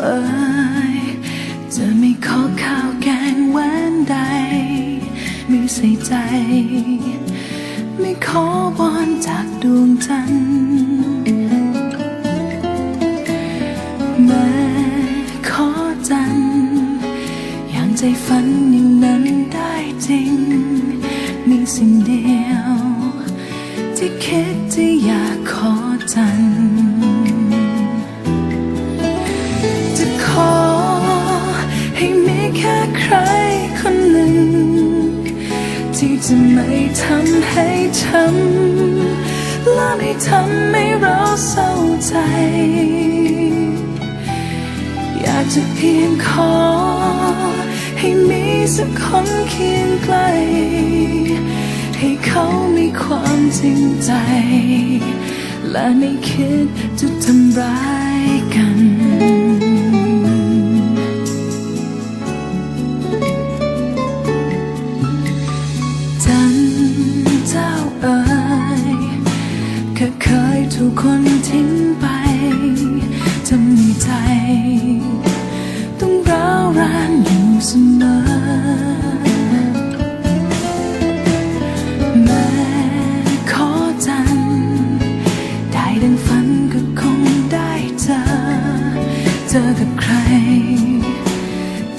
เอ่ยจะไม่ขอข้าวแกงแหวนใด ไม่ใส่ใจ ไม่ขอวอนจากดวงจันทร์แม้ขอจันทร์อย่างใจฝันอย่างนั้นได้จริง มีสิ่งเดียว ที่คิดที่อยาก ที่จะไม่ทำให้ช้ำและไม่ทำให้เราเศร้าใจ อยากจะเพียงขอ ให้มีสักคนเคียงใกล้ให้เขามีความจริงใจ และไม่คิดจะทำร้ายกัน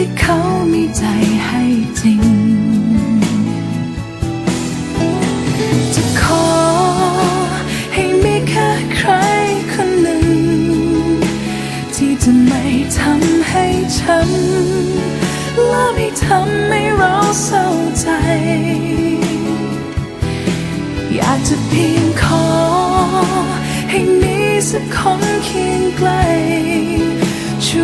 ที่เขามีใจให้จริง จะขอให้มีแค่ใครคนหนึ่ง ที่จะไม่ทำให้ช้ำและไม่ทำให้เราเศร้าใจ อยากจะเพียงขอ ให้มีสักคนเคียงใกล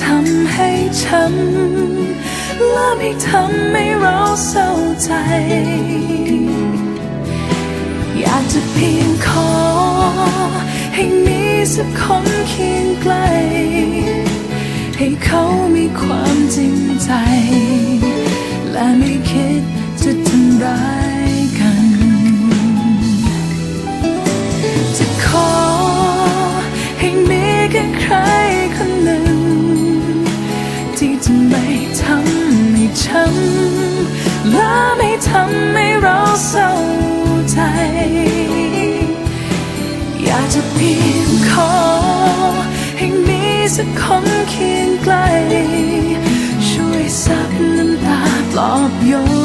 ทำให้ช้ำและไม่ทำให้เราเศร้าใจ อยากจะเพียงขอ ให้มีสักคนเคียงไกล ให้เขามีความจริงใจ ไม่ทำให้เราเศร้าใจ อยากจะเพียงขอ ให้มีสักคนเคียงใกล้ช่วยซับน้ำตาปลอบโยน